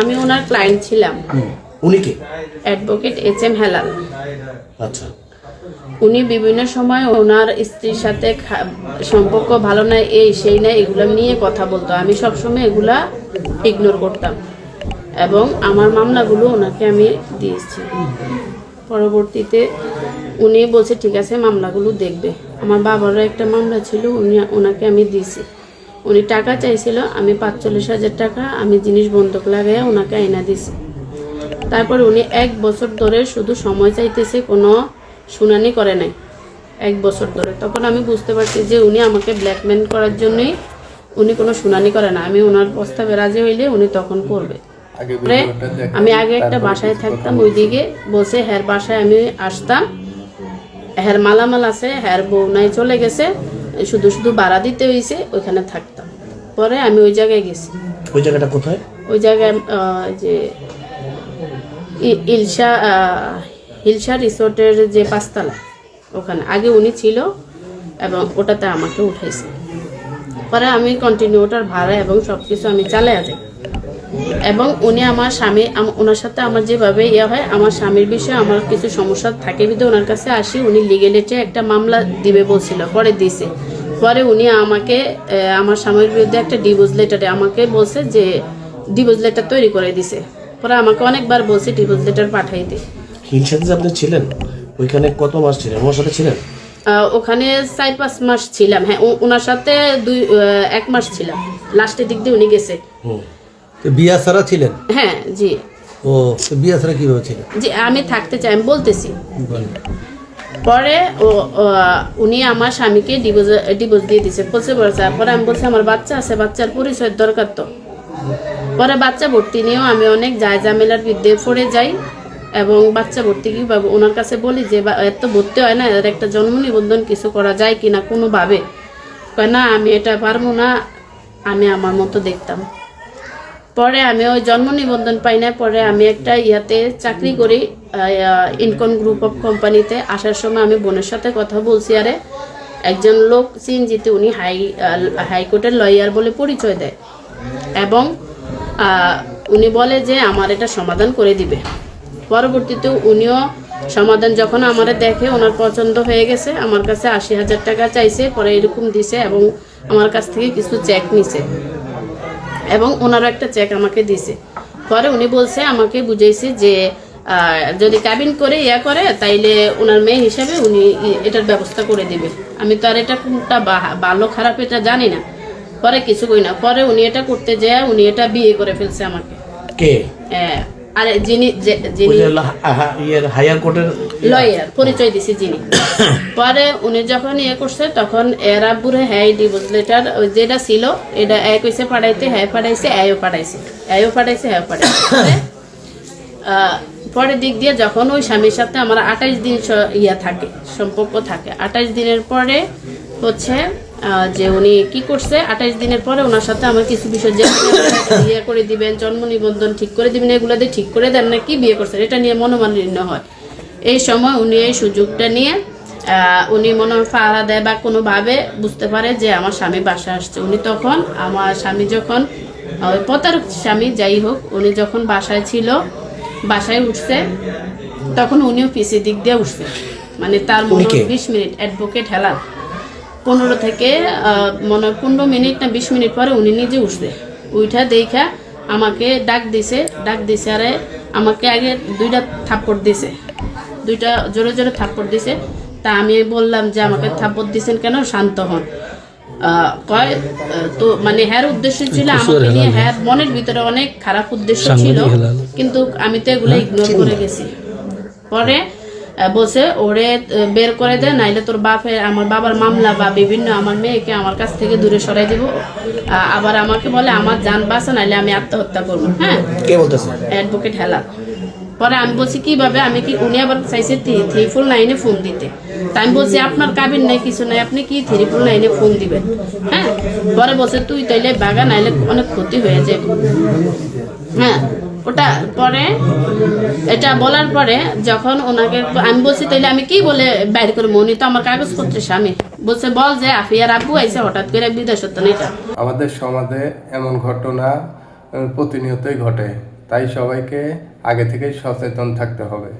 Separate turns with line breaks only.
আমি ওনার ক্লায়েন্ট ছিলাম।
উনি কে?
অ্যাডভোকেট এইচ এম হেলাল
আচ্ছা।
উনি বিভিন্ন সময় ওনার স্ত্রীর সাথে সম্পর্ক ভালো নাই এই সেই নাই এগুলো নিয়ে কথা বলতো। আমি সবসময় এগুলা ইগনোর করতাম। এবং আমার মামলাগুলো ওনাকে আমি দিয়েছি। পরবর্তীতে উনি বলছে ঠিক আছে মামলাগুলো দেখবে। আমার বাবারও একটা মামলা ছিল উনি ওনাকে আমি দিয়েছি। উনি টাকা চাইছিল আমি পাঁচচল্লিশ হাজার টাকা আমি জিনিস বন্ধক লাগাইয়া ওনাকে আইনা দিছি। তারপর উনি এক বছর ধরে শুধু সময় চাইতেছে কোনো শুনানি করে নাই। এক বছর ধরে। তখন আমি বুঝতে পারছি যে উনি আমাকে ব্ল্যাকমেল করার জন্যই উনি কোনো শুনানি করে না। আমি ওনার প্রস্তাবে রাজি হইলে উনি তখন করবে। আমি আগে একটা বাসায় থাকতাম ওইদিকে বসে হ্যার বাসায় আমি আসতাম হ্যার মালামাল আছে হ্যার বউ নাই চলে গেছে শুধু শুধু ভাড়া দিতে হয়েছে ওইখানে থাকতাম। পরে আমি ওই জায়গায় গেছি।
ওই জায়গাটা কোথায়?
ওই জায়গায় যে ইলশা হিলসা রিসোর্টের যে পাঁচতলা ওখানে। আগে উনি ছিল এবং ওটাতে আমাকে উঠাইছে। পরে আমি কন্টিনিউ ওটার ভাড়া এবং সব কিছু আমি চালিয়ে যাই। এবং উনি আমার স্বামী ওনার সাথে আমার যেভাবে ইয়ে হয় আমার স্বামীর বিষয়ে আমার কিছু সমস্যা থাকে বিধে ওনার কাছে আসি উনি লিগেলিটে একটা মামলা দিবে বলছিল পরে দিছে। পরে উনি আমাকে আমার স্বামীর বিরুদ্ধে একটা ডিভোর্স লেটারে আমাকে বলছে যে ডিভোর্স লেটার তৈরি করে দিছে। পরে আমাকে অনেকবার বলছে ডিভোর্স লেটার পাঠাই দে।
যে আপনি ছিলেন ওইখানে কত মাস ছিলেন? ওর সাথে ছিলেন?
ওখানে চার পাঁচ মাস ছিলাম। হ্যাঁ ও- ওনার সাথে দুই এক মাস ছিলাম। লাস্টের দিক দিয়ে উনি গেছে।
তো বিয়া সারা ছিলেন?
হ্যাঁ জি।
ও তো বিয়া সারা কীভাবে ছিলেন?
জি আমি থাকতে চাই আমি বলতেছি। পরে উনি আমার স্বামীকে ডিভোর্স ডিভোর্স দিয়ে দিছে। বলছে বলছে পরে আমি বলছি, আমার বাচ্চা আছে, বাচ্চার পরিচয়ের দরকার তো। পরে বাচ্চা ভর্তি নিয়েও আমি অনেক যায় জামেলার বিরুদ্ধে পড়ে যাই এবং বাচ্চা ভর্তি কি পাবো ওনার কাছে বলি যে এত ভর্তি হয় না, এর একটা জন্ম নিবন্ধন কিছু করা যায় কি না কোনোভাবে? কয়, না, আমি এটা পারব না, আমি আমার মতো দেখতাম। পরে আমি ওই জন্ম নিবন্ধন পাই না পরে আমি একটা ইয়াতে চাকরি করি ইনকম গ্রুপ অফ কোম্পানিতে আসার সময় আমি বোনের সাথে কথা বলছি, আরে একজন লোক সিএনজিতে উনি হাই হাইকোর্টের লয়ার বলে পরিচয় দেয়। এবং উনি বলে যে আমার এটা সমাধান করে দিবে। পরবর্তীতে উনিও সমাধান যখন আমারে দেখে ওনার পছন্দ হয়ে গেছে, আমার কাছে আশি হাজার টাকা চাইছে, পরে এরকম দিছে এবং আমার কাছ থেকে কিছু চেক নিছে। এবং ওনারও একটা চেক আমাকে দিছে পরে উনি বলছে আমাকে বুঝাইছে যে যদি কাবিন করে ইয়া করে তাইলে ওনার মেয়ে হিসাবে উনি এটার ব্যবস্থা করে দিবে। আমি তো আর এটা কোনটা ভালো খারাপ এটা জানি না। পরে কিছু কই না। পরে উনি এটা করতে যায় উনি এটা বিয়ে করে ফেলছে আমাকে।
কে?
আহ, আরে যিনি যিনি
যে লা- আহা- ইয়ের হায়ার কোর্টের
লয়ার পরিচয় দিছে যিনি। পরে উনি যখন ইয়ে করছে তখন এর আব্বুরে হ্যাঁ ডিভোর্স লেটার যেটা ছিল এটা এক হইছে পাঠাইতে হ্যাঁ পাঠাইছে এও পাঠাইছে এও পাঠাইছে হ্যাঁ পাঠাইছে পরের দিক দিয়ে যখন ওই স্বামীর সাথে আমার আঠাইশ দিন ইয়া থাকে সম্পর্ক থাকে আঠাইশ দিনের পরে হচ্ছে যে উনি কি করছে আঠাইশ দিনের পরে ওনার সাথে আমার কিছু বিষয় যে বিয়ে করে দিবেন জন্ম নিবন্ধন ঠিক করে দিবেন এগুলো দিয়ে ঠিক করে দেন না কি বিয়ে করছেন এটা নিয়ে মনোমালিন্য হয়। এই সময় উনি এই সুযোগটা নিয়ে উনি মনে হয় ফাড়া দেয় বা কোনোভাবে বুঝতে পারে যে আমার স্বামী বাসা আসছে। উনি তখন আমার স্বামী যখন ওই প্রতারক স্বামী যাই হোক উনি যখন বাসায় ছিল বাসায় উঠছে তখন উনিও পিসি দিক দিয়ে উঠছে। মানে তার মনে বিশ মিনিট অ্যাডভোকেট হেলাল। পনেরো থেকে মনে হয় পনেরো মিনিট না বিশ মিনিট পরে উনি নিজে উঠবে উঠা দেখা আমাকে ডাক দিছে ডাক দিছে আরে আমাকে আগে দুইটা থাপ্পড় দিছে। দুইটা জোরে জোরে থাপ্পড় দিছে। তা আমি বললাম যে আমাকে থাপ্পড় দিছেন কেন? শান্ত হন। আহ, কয় তো মানে হ্যার উদ্দেশ্য ছিল আমাকে নিয়ে হ্যার মনের ভিতরে অনেক খারাপ উদ্দেশ্য ছিল। কিন্তু আমি তো এগুলো ইগনোর করে গেছি। পরে বলছে ওরে বের করে দে নাইলে তোর বাপের আমার বাবার মামলা বা বিভিন্ন আমার মেয়েকে আমার কাছ থেকে দূরে সরাই দিব। আবার আমাকে বলে আমার যান বাঁচা নাইলে আমি আত্মহত্যা করব। হ্যাঁ?
কে বলতেছে?
অ্যাডভোকেট হেলা পরে আমি বলছি কীভাবে? আমি কি উনি আবার চাইছে থ্রি ফুল নাইনে ফোন দিতে। তাই আমি বলছি আপনার কাবিন নাই কিছু নাই আপনি কি থ্রি ফুল নাইনে ফোন দিবেন? হ্যাঁ? পরে বলছে তুই তাইলে বাগান আইলে অনেক ক্ষতি হয়ে যাবে হ্যাঁ? ওটা পরে, এটা বলার পরে যখন ওনাকে আমি বলছি তাহলে আমি কি বলে বাইর করব? উনি তো আমার কাগজপত্রের স্বামী। বলছে, বল যে আফিয়ার আব্বু আইসে হঠাৎ করে বিদেশ হতো না এটা
আমাদের সমাজে এমন ঘটনা প্রতিনিয়তই ঘটে। তাই সবাইকে আগে থেকেই সচেতন থাকতে হবে।